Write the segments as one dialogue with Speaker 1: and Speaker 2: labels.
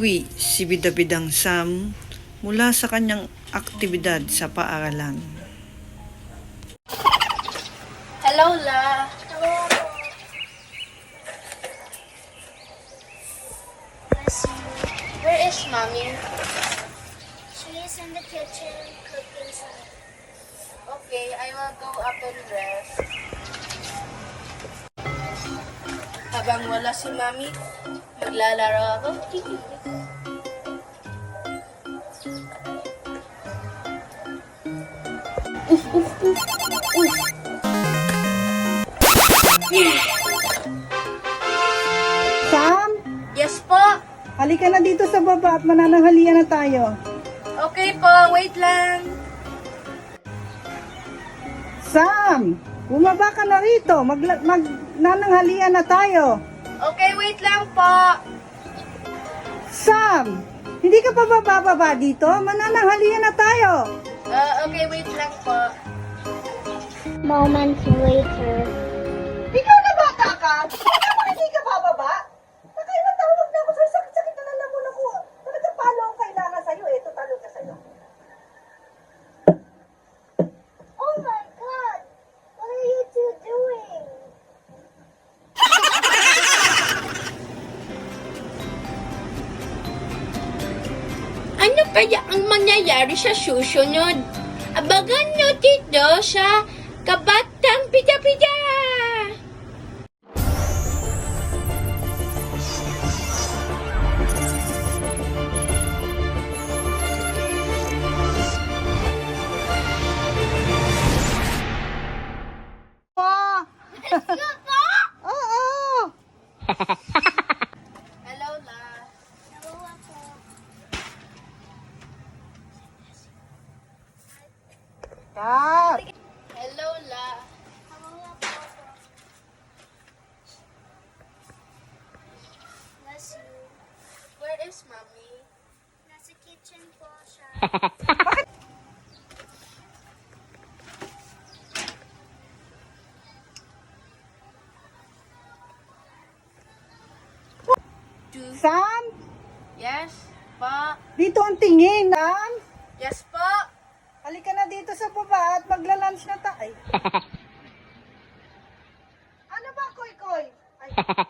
Speaker 1: Pauwi si bidabidang Sam mula sa kanyang aktibidad sa paaralan.
Speaker 2: Hello, La.
Speaker 3: You.
Speaker 2: Where is Mommy?
Speaker 3: She is in the kitchen cooking some.
Speaker 2: Okay, I will go up and dress. Habang wala si Mommy, maglalaro ako. Uf, uf, uf, uf.
Speaker 4: Sam,
Speaker 2: Yes po.
Speaker 4: halika na dito sa baba at manananghalian na tayo.
Speaker 2: Okay po, wait lang.
Speaker 4: Sam, bumaba ka na rito. Mag, magnananghalian na tayo.
Speaker 2: Okay, wait lang po.
Speaker 4: Sam, hindi ka pa bababa dito? Manananghalian na tayo.
Speaker 2: Uh, okay, wait lang po.
Speaker 3: Moments later.
Speaker 4: Ikaw na bata ka
Speaker 2: kaya ang mangyayari sa susunod? Abangan nyo dito sa Kabatang Pida-Pida!
Speaker 4: Kat!
Speaker 2: Hello, La.
Speaker 3: Bless you.
Speaker 2: Where is Mommy?
Speaker 3: Nasa kitchen po siya.
Speaker 2: Two.
Speaker 4: Sam,
Speaker 2: Yes, po.
Speaker 4: dito ang tingin. Sam,
Speaker 2: Yes, po.
Speaker 4: Halika na dito sa baba at magla-lunch na tayo. ano ba, Koy Koy? Ay.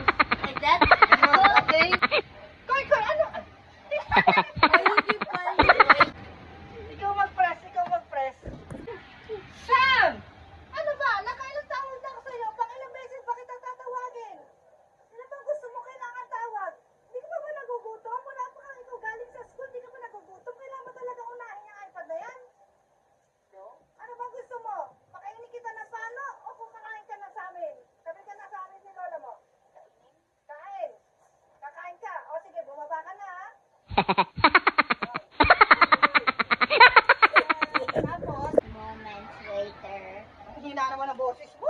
Speaker 4: Tapos,
Speaker 3: Moments later.
Speaker 4: ang hina naman ang boses mo.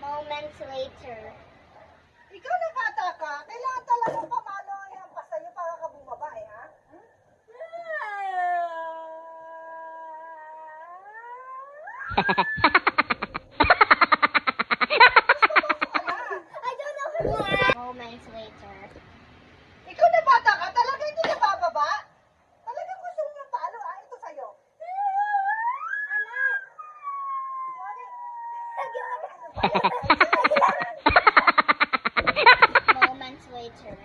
Speaker 3: Moments later.
Speaker 4: Ikaw na bata ka, kailangan talagang pamalo ang yan pa sa'yo para ka bumaba eh, ha? Hmm?
Speaker 3: I don't know who Moments later.
Speaker 4: Ikaw na bata ka, talaga hindi ka bababa? Talaga gusto mo yung talo, ha? Ito sa'yo.
Speaker 3: Anak! Moments later.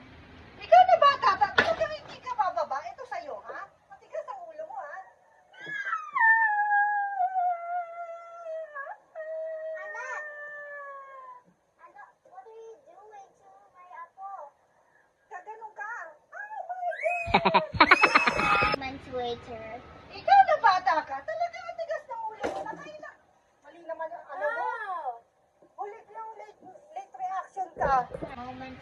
Speaker 4: Ikaw na bata ka, talaga hindi ka bababa? Ito sa'yo, ha? Matigas ang ulo mo, ha?
Speaker 3: Anak! Anak, what are you doing to my apple?
Speaker 4: Gaganon ka. Oh my God!
Speaker 3: Moments later.
Speaker 4: Ikaw na bata ka, talaga bata.
Speaker 3: Moments.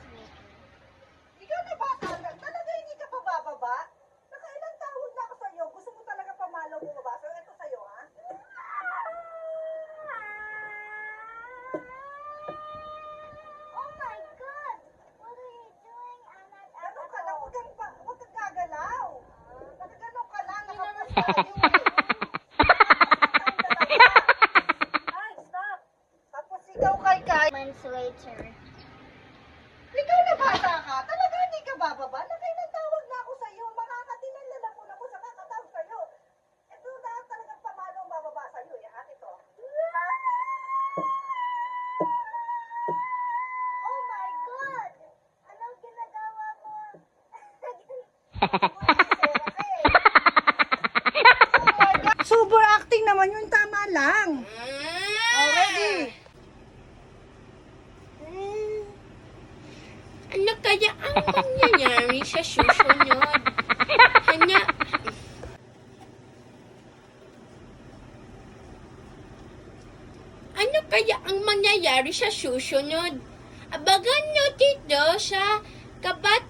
Speaker 4: Ikaw na bata lang. Talaga hindi ka pabababa? Nakailang tawag na ako
Speaker 3: sa'yo. Gusto
Speaker 4: mo talaga pamalo mo ba? So ito sa'yo ha? Oh my God! What are you doing? I'm not ka lang. Huwag pa- huwag kang gagalaw. Nakaganun ka lang. Nakapusta. Ay, stop.
Speaker 3: Tapos ikaw kay Kai. Moments later.
Speaker 4: Super acting naman yun. Tama lang. Already.
Speaker 2: Ano kaya ang mangyayari sa susunod? Hanya, ano kaya ang mangyayari sa susunod? Abagan nyo dito sa Kabat